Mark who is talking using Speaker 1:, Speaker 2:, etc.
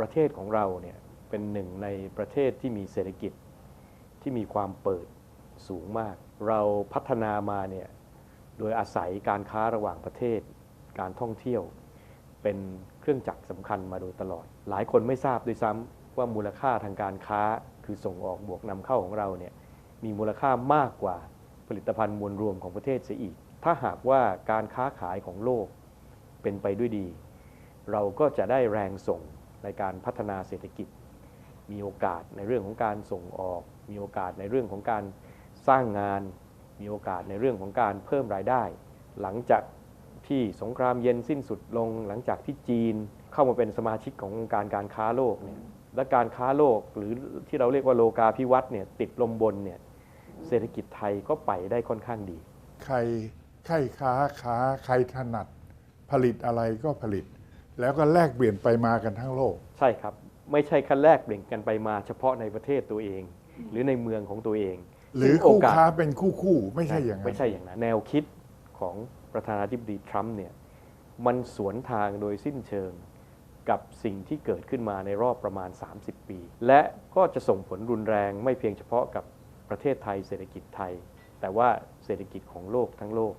Speaker 1: ประเทศของเราเนี่ยเป็นหนึ่งในประเทศที่มีเศรษฐกิจที่มีความเปิดสูงมาก เราพัฒนามาเนี่ยโดยอาศัยการค้าระหว่างประเทศ การท่องเที่ยวเป็นเครื่องจักรสำคัญมาโดยตลอด หลายคนไม่ทราบด้วยซ้ำว่ามูลค่าทางการค้าคือส่งออกบวกนำเข้าของเราเนี่ยมีมูลค่ามากกว่าผลิตภัณฑ์มวลรวมของประเทศเสียอีก ถ้าหากว่าการค้าขายของโลกเป็นไปด้วยดี เราก็จะได้แรงส่ง ในการพัฒนาเศรษฐกิจ มีโอกาสในเรื่องของการส่งออก มีโอกาสในเรื่องของการสร้างงาน มีโอกาสในเรื่องของการเพิ่มรายได้ หลังจากที่สงครามเย็นสิ้นสุดลง หลังจากที่จีนเข้ามาเป็นสมาชิกขององค์การการค้าโลกเนี่ยและการค้าโลกหรือที่เราเรียกว่าโลกาภิวัตน์เนี่ยติดลมบนเนี่ยเศรษฐกิจไทยก็ไปได้ค่อนข้างดี
Speaker 2: ใครใครค้าค้าใครถนัดผลิตอะไรก็ผลิต แล้วก็แลกเปลี่ยนไปมากันทั้งโลก
Speaker 1: ใช่ครับ ไม่ใช่คันแรกเปลี่ยนกันไปมาเฉพาะในประเทศตัวเอง หรือในเมืองของตัวเอง
Speaker 2: หรือ
Speaker 1: ซึ่งโคู่กส
Speaker 2: ค้าเป็นคู่คู่ๆไม่ใช่อย่างนั้น
Speaker 1: ไม่ใช่อย่างนั้น แนวคิดของประธานาธิบดีทรัมป์เนี่ยมันสวนทางโดยสิ้นเชิงกับสิ่งที่เกิดขึ้นมาในรอบประมาณ 30 ปี และก็จะส่งผลรุนแรงไม่เพียงเฉพาะกับประเทศไทยเศรษฐกิจไทย แต่ว่าเศรษฐกิจของโลกทั้งโลก